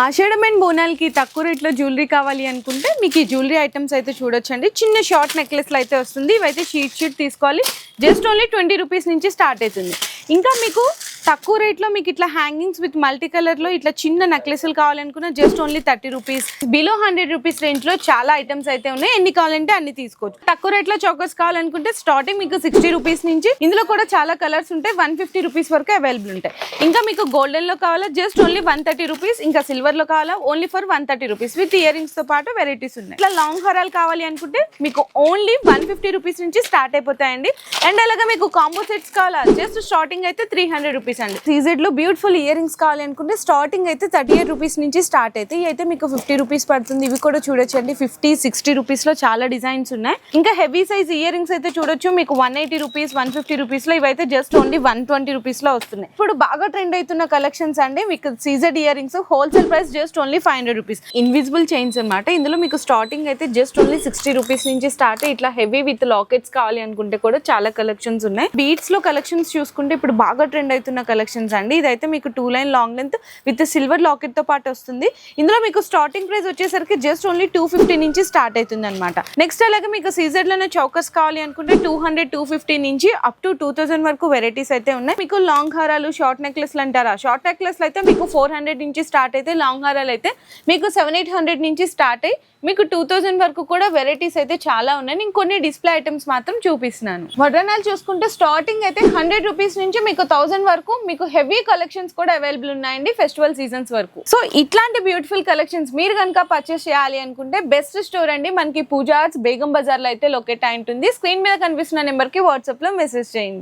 ఆషాఢం and బోనాలకి తక్కువ రేట్లో jewellery కావాలి అనుకుంటే మీకు ఈ జ్యువెలరీ ఐటమ్స్ అయితే చూడొచ్చండి. చిన్న షార్ట్ నెక్లెస్లు అయితే వస్తుంది. ఇవైతే షీట్ షీట్ తీసుకోవాలి. జస్ట్ ఓన్లీ ట్వంటీ రూపీస్ నుంచి స్టార్ట్ అవుతుంది. ఇంకా మీకు తక్కువ రేట్లో మీకు ఇట్లా హ్యాంగింగ్స్ విత్ మల్టీ కలర్లో ఇట్లా చిన్న నెక్లెస్లు కావాలనుకున్న just only thirty rupees below hundred rupees రేంజ్లో చాలా ఐటమ్స్ అయితే ఉన్నాయి. ఎన్ని కావాలంటే అన్ని తీసుకోవచ్చు. తక్కువ రేట్లో చౌకస్ కావాలనుకుంటే స్టార్టింగ్ మీకు సిక్స్టీ రూపీస్ నుంచి ఇందులో కూడా చాలా కలర్స్ ఉంటాయి. వన్ ఫిఫ్టీ రూపీస్ వరకు అవైలబుల్ ఉంటాయి. ఇంకా మీకు గోల్డెన్లో కావాలా? Just only one thirty rupees ఇంకా సిల్వర్లో కావాలా? Only for one thirty rupees with ఇయర్తో పాటు వెరైటీస్ ఉన్నాయి. ఇట్లా లాంగ్ హరాలు కావాలి అనుకుంటే మీకు ఓన్లీ వన్ ఫిఫ్టీ రూపీస్ నుంచి స్టార్ట్ అయిపోతాయండి. అండ్ అలాగే మీకు కాంబో సెట్స్ కావాలా? జస్ట్ స్టార్టింగ్ అయితే త్రీ హండ్రెడ్ రూపీస్ అండి సీజెడ్లో బ్యూటిఫుల్ ఇయర్ రింగ్స్ కావాలి అనుకుంటే స్టార్టింగ్ అయితే థర్టీ ఎయిట్ రూపీస్ నుంచి స్టార్ట్ అయితే ఇవి అయితే మీకు ఫిఫ్టీ రూపీస్ పడుతుంది. ఇవి కూడా చూడొచ్చండి. ఫిఫ్టీ సిక్స్టీ రూపీస్లో చాలా డిజైన్స్ ఉన్నాయి. ఇంకా హెవీ సైజ్ ఇయర్ రింగ్స్ అయితే చూడొచ్చు. మీకు one eighty rupees one fifty రూపీస్లో ఇవైతే జస్ట్ ఓన్లీ వన్ ట్వంటీ రూపీస్లో వస్తున్నాయి. ఇప్పుడు బాగా ట్రెండ్ అవుతున్న కలెక్షన్స్ అండి. మీకు CZ ear rings wholesale price just only five hundred rupees. Invisible chains అనమాట ఇందులో మీకు స్టార్టింగ్ అయితే జస్ట్ ఓన్లీ సిక్స్టీ రూపీస్ నుంచి స్టార్ట్ ఇట్లా హెవీ విత్ లాకెట్స్ కావాలి అనుకుంటే కూడా చాలా కలెక్షన్స్ ఉన్నాయి. బీట్స్లో కలెక్షన్స్ చూసుకుంటే ఇప్పుడు బాగా ట్రెండ్ అవుతున్న కలెక్షన్స్ అండి. ఇదైతే మీకు two line long length with silver లాకెట్తో పాటు వస్తుంది. ఇందులో మీకు స్టార్టింగ్ ప్రైస్ వచ్చేసరికి జస్ట్ ఓన్లీ టూ ఫిఫ్టీ నుంచి స్టార్ట్ అవుతుంది అనమాట నెక్స్ట్ అలాగే మీకు సీజెడ్లోనే చౌకస్ కావాలి అనుకుంటే టూ హండ్రెడ్ టూ ఫిఫ్టీ నుంచి అప్ టు టూ థౌసండ్ వరకు వెరైటీస్ అయితే ఉన్నాయి. మీకు లాంగ్ హారాలు షార్ట్ నెక్లెస్లు అంటారా? షార్ట్ నెక్లెస్లు అయితే మీకు ఫోర్ హండ్రెడ్ నుంచి స్టార్ట్ అయితే లాంగ్ హారాలు అయితే మీకు సెవెన్ ఎయిట్ హండ్రెడ్ నుంచి స్టార్ట్ అయ్యి మీకు టూ థౌజండ్ వరకు కూడా వెరైటీస్ అయితే చాలా ఉన్నాయి. నేను కొన్ని డిస్ప్లే ఐటమ్స్ మాత్రం చూపిస్తున్నాను. వడ్రనాలు చూసుకుంటే స్టార్టింగ్ అయితే హండ్రెడ్ రూపీస్ నుంచి మీకు థౌసండ్ వరకు మీకు హెవీ కలెక్షన్స్ కూడా అవైలబుల్ ఉన్నాయండి ఫెస్టివల్ సీజన్స్ వరకు. సో ఇట్లాంటి బ్యూటిఫుల్ కలెక్షన్స్ మీరు కనుక పర్చేస్ చేయాలి అనుకుంటే బెస్ట్ స్టోర్ అండి మనకి పూజార్స్ బేగం బజార్లో అయితే లొకేట్ అయి ఉంటుంది. స్క్రీన్ మీద కనిపిస్తున్న నెంబర్కి వాట్సాప్లో మెసేజ్ చేయండి.